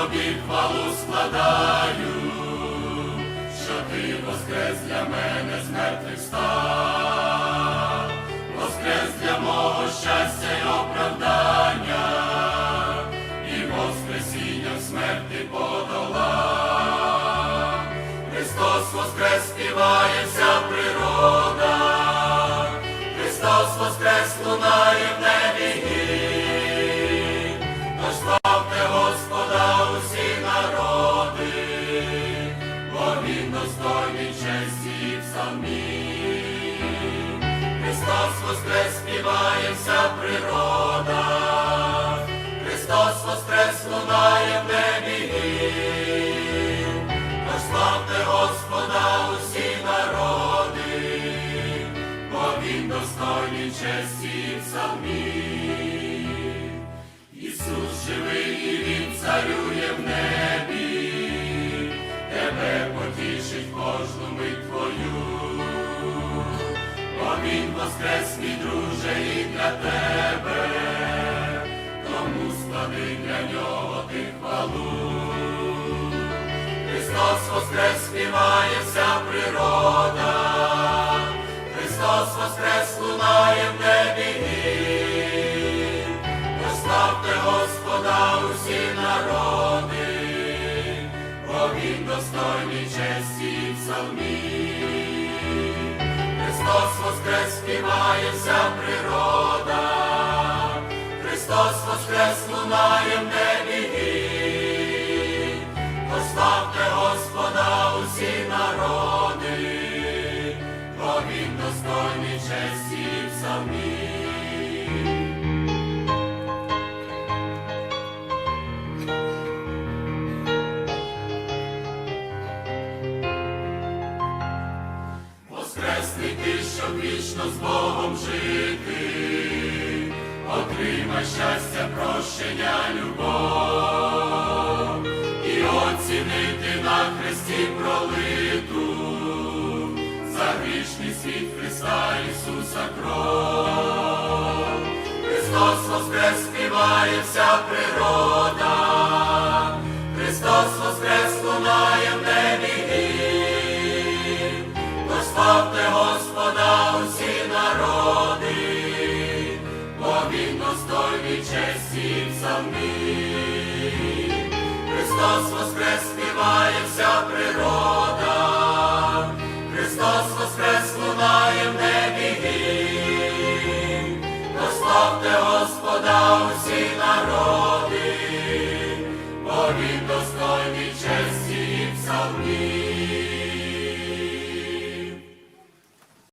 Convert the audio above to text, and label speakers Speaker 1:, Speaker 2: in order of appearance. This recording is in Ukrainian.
Speaker 1: тобі хвалу складаю, що ти воскрес для мене з мертвих став, воскрес для мого щастя й оправдання, і воскресіння в смерти подолав. Христос воскрес співає вся природа, Христос воскрес лунає Він достойний честі і псалмів. Христос воскрес співає вся природа, Христос воскрес лунає в небі. Тож славте Господа усі народи, бо Він достойний честі і псалмів. Воскрес, мій друже, і для тебе, тому склади для нього ти хвалу. Христос воскрес співає вся природа, Христос воскрес лунає в небі гімн. Прославте Господа усі народи, бо Він достойний честі і псалмів. Воскрес співає вся природа, Христос воскрес лунає в небі Поставте Господа усі народи, бо Він достойний честі в псалмів. Ти, щоб вічно з Богом жити, отримай щастя, прощення, любов. І оцінити на хресті пролиту. За грішний світ Христа Ісуса кров. Христос воскрес співає вся природа, честі і. Христос воскрес вся природа, Христос воскрес в небі гімн. Господа усі народи,